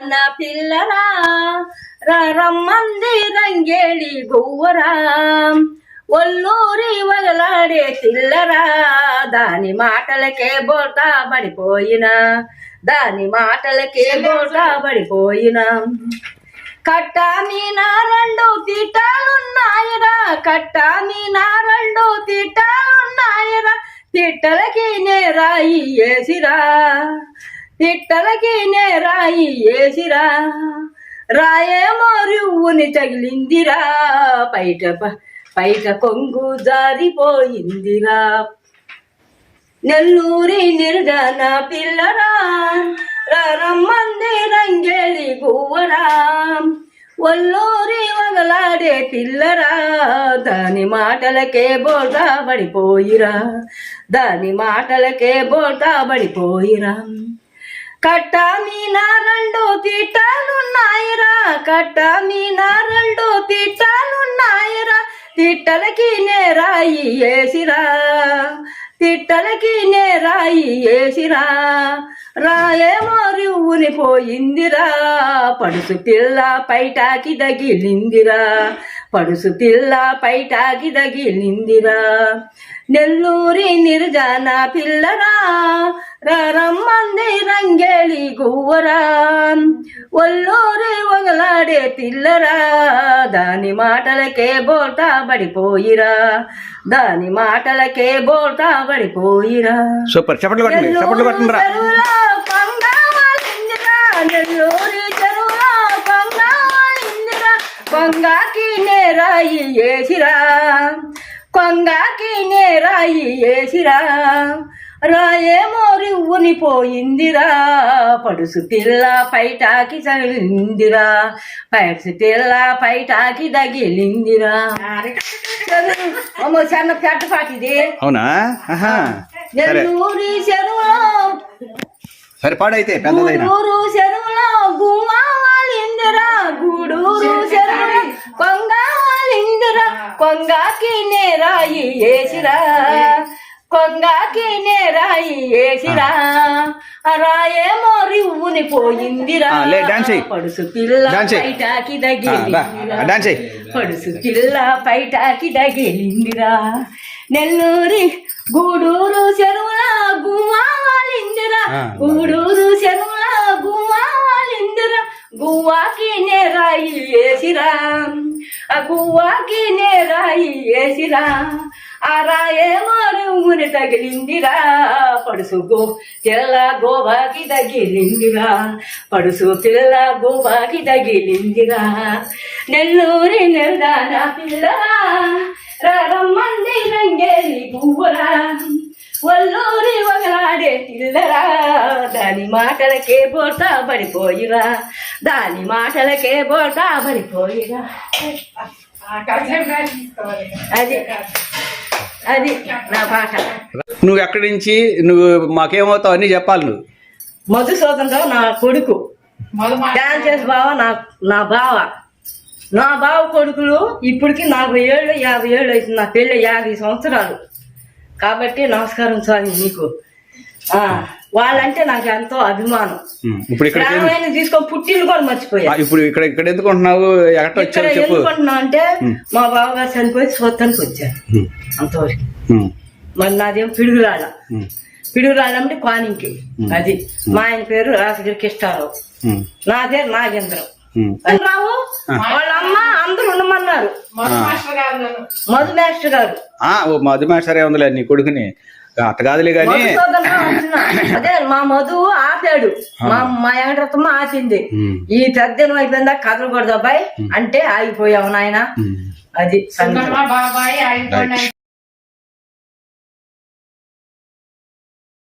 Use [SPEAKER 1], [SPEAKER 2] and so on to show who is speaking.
[SPEAKER 1] నా పిల్లరా రా రమ్మంది రంగేళి గువ్వరా ఒల్లూరి వగలాడే పిల్లరా దాని మాటలకే బోటా పడిపోయిన. దాని మాటలకే బోటా పడిపోయిన. కట్ట మీన రెండు తిట్టాలున్నాయిరా కట్ట మీన రెండు తిట్టాలున్నాయిరా తిట్టలకి నేరాయి వేసిరా తిట్టలకి నేరాయి వేసిరా. రాయేమో రువ్వుని తగిలిందిరా. పైట ప- పైట కొంగు జారిపోయిందిరా. నెల్లూరి నిర్గన పిల్లరా. రమ్మంది రంగేళి గువ్వరా ఒల్లూరి వగలాడే పిల్లరా. దాని మాటలకే బోటా పడిపోయిరా. దాని మాటలకే బోటా పడిపోయిరా. కట్ట మీన రెండు తిట్టాలున్నాయిరా కట్ట మీన రెండు తిట్టాలున్నాయిరా. తిట్టలకి నేరాయి ఏసిరా తిట్టలకి నేరాయి ఏసిరా. రాయేమో రివ్వుని పోయిందిరా పడుసు పిల్ల పైటాకి దగిలిందిరా పడుసు పిల్ల పైటాకి దగిలిందిరా నెల్లూరి నిర్జన పిల్లరా రమ్మంది రంగేళి గువ్వరా. ఒల్లూరి ఒగలాడే పిల్లరా దాని మాటలకే బోటా పడిపోయిరా. దాని మాటలకే బోటా పడిపోయిరా.
[SPEAKER 2] సూపర్.
[SPEAKER 1] కొంగవాలిందిరా నెల్లూరి చెరువులో కొంగవాలిందిరా కొంగాకి నేరాయి వేసిరా కొంగాకి నేరాయి వేసిరా రాయేమో రివ్వుని పోయిందిరా పడుసు పిల్ల పైటాకి తగిలిందిరా పడుసు పిల్ల పైటాకి తగిలిందిరా చెరువు అమ్మో చిన్న పెద్ద పాటిది
[SPEAKER 2] అవునా?
[SPEAKER 1] నెల్లూరి చెరువులో
[SPEAKER 2] సరే పాడైతే పెద్దదైనా.
[SPEAKER 1] కొంగాకి నేరాయి వేసిరా కొంగాకి నేరాయి వేసిరా రాయేమో రివ్వుని పోయిందిరా
[SPEAKER 2] ఆ, లే, డాన్స్ చెయ్.
[SPEAKER 1] పడుసు పిల్ల. పైటాకి దగిలిందిరా
[SPEAKER 2] ఆ, డాన్స్ చెయ్.
[SPEAKER 1] పడుసు పిల్ల పైటాకి దగిలిందిరా నెల్లూరి గూడూరు చెరువుల గువ్వాలిందిరా
[SPEAKER 2] ఆ.
[SPEAKER 1] గూడూరు చెరువుల గువ్వాలిందిరా గువ్వాకి నేరాయి వేసిరా ఆ గువ్వాకి నేరాయి వేసిరా ఆ రాయేమో రుమ్ముని తగిలిందిరా. పడుసు గో పిల్ల గోవాకి తగిలిందిరా. పడుసు పిల్ల గోవాకి తగిలిందిరా. నెల్లూరి నిర్దాన పిల్ల. రమ్మంది రంగేలి పువ్వురా. ఒల్లూరి వగలాడే పిల్లరా. దాని మాటలకే పోతా పడిపోయిరా. దాని మాటలకే బోటా పడిపోయిరా అది అది నా పాట.
[SPEAKER 2] నువ్వు ఎక్కడి నుంచి నువ్వు మాకేమవుతావు అన్నీ చెప్పాలి నువ్వు.
[SPEAKER 1] మధుసూదనరావు నా కొడుకు. డాన్స్ చేసి బావ నా నా బావ. నా బావ కొడుకులు ఇప్పటికి నలభై ఏళ్ళు యాభై ఏళ్ళు అవుతుంది. నా పెళ్ళి యాభై సంవత్సరాలు. కాబట్టి నమస్కారం స్వామి నీకు ఆ, వాళ్ళంటే నాకు ఎంతో అభిమానం.
[SPEAKER 2] ఇప్పుడు ఇక్కడ
[SPEAKER 1] తీసుకొని పుట్టిల్లు కూడా మర్చిపోయా.
[SPEAKER 2] ఇప్పుడు ఇక్కడ ఇక్కడ ఎందుకు ఉంటున్నావు? ఎక్కడ
[SPEAKER 1] ఇక్కడ
[SPEAKER 2] వచ్చావు చెప్పు.
[SPEAKER 1] ఎందుకుంటున్నా అంటే మా బావగారు చనిపోయి చూడటానికి వచ్చారు.
[SPEAKER 2] ఉమ్,
[SPEAKER 1] అంతవరకు. మరి నాదేం పిడుగురాళ్ళ
[SPEAKER 2] ఉమ్,
[SPEAKER 1] పిడుగురాళ్ళంటే కానింకి. అది. మా ఆయన పేరు రాసగిరి కృష్ణారావు. నా పేరు నాగేంద్రం. రావు వాళ్ళ అమ్మ అందరూ ఉండమన్నారు. మధు మాస్టర్ గారు.
[SPEAKER 2] ఆ, ఓ మధుమేశ్వరే ఉందిలే నీ కొడుకుని. అట్ట కాదులే
[SPEAKER 1] అంటున్నా. అదే మా మధు ఆపాడు. మా మా వెంకటరత్నమ్మ ఆపింది. ఈ పెద్ద అయిపోయిందా? కదలకూడదు అబ్బాయి అంటే ఆగిపోయావు నాయన. అది